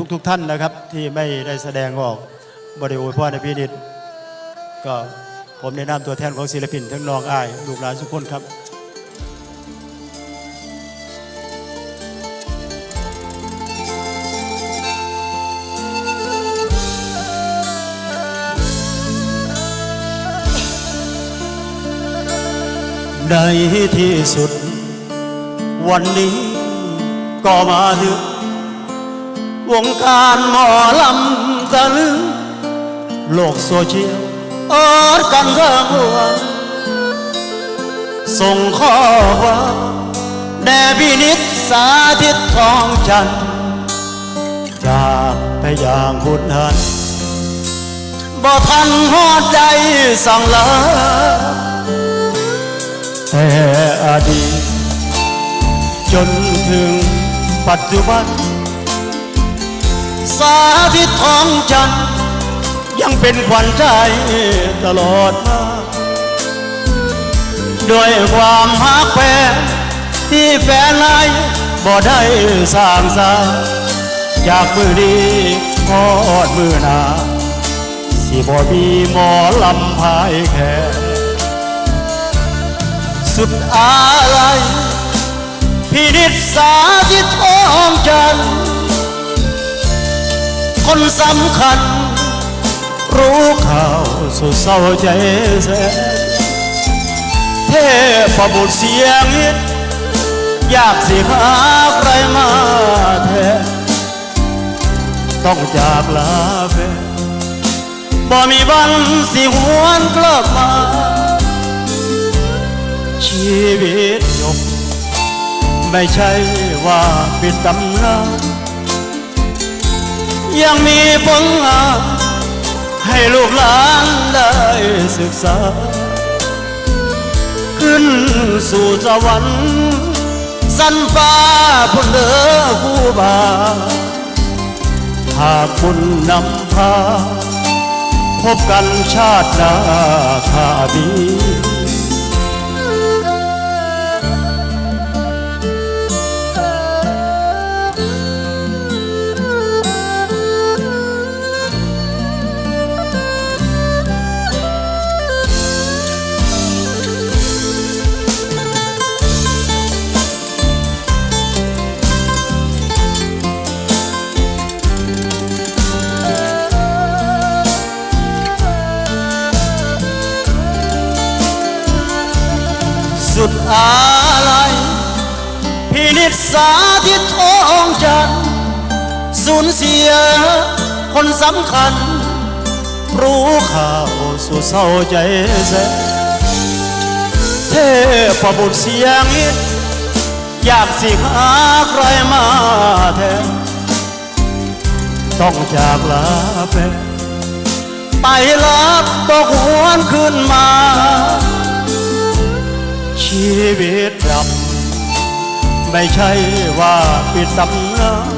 ทุกๆทท่านนะครับ ที่ไม่ได้แสดงออกบริโภคพ่อในพินิจก็ผมในนามตัวแทนของศิลปินทั้งน้องอ้ายลูกหลานทุกคนครับในที่สุด วันนี้ก็มาถึง วงการหมอลำตะลึงโลกโซเชียลเอิดกันเรื่องวันส่งข้อความแด่พินิษสาธิตทองจันจากไปอย่างบุญหันบ่ทันหอดใจสั่งลาแต่อดีตจนถึงปัจจุบัน สาธิตทองจันยังเป็นขวัญใจตลอดมาด้วยความฮักแฟนที่แฟนไลยบ่ได้สร้างสรรค์จากมือดีพอดมือหนาสิบ่มีหมอลำพายแค่สุดอะไรพินิษสาธิตท้องจันทร์ คนสำคัญ รู้ข่าวสุดเศร้าใจแสนเทพบุตรเสียงฮิตอยากสิหาใครมาแทนต้องจากลาแฟนบ่มีวันสิหวนกลับมา ชีวิตจบไม่ใช่ว่าปิดตำนาน ยังมีผลงานให้ลูกหลานได้ศึกษา ขึ้นสู่สวรรค์สันฟ้าพุ่นเด้อผู้บาหากคุณนำพา พบกันชาติหน้าข้าดี สุดอะไรพินิษสาธิตทองจันทร์สูญเสียคนสำคัญ รู้ข่าวสุดเศร้าใจแสเทพบุตรเสียงนิดอยากสิหาใครมาแทนต้องจากลาแฟนไปรับตกหวนขึ้นมา ชีวิตดำไม่ใช่ว่าปิดตำนาน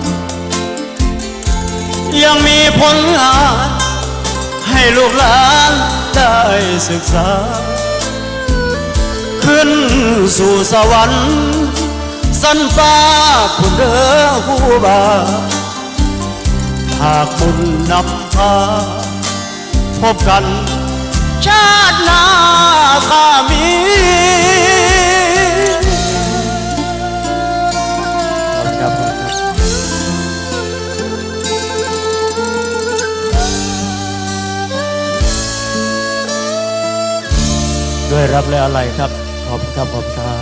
ยังมีผลงาน ให้ลูกหลานได้ศึกษา ขึ้นสู่สวรรค์สันฟ้าคุณเด้อผู้บา หากบุญนำพาพบกันชาติหน้าข้ามี ด้วยรับและอะไรครับ ขอบคุณครับขอบคุณครับ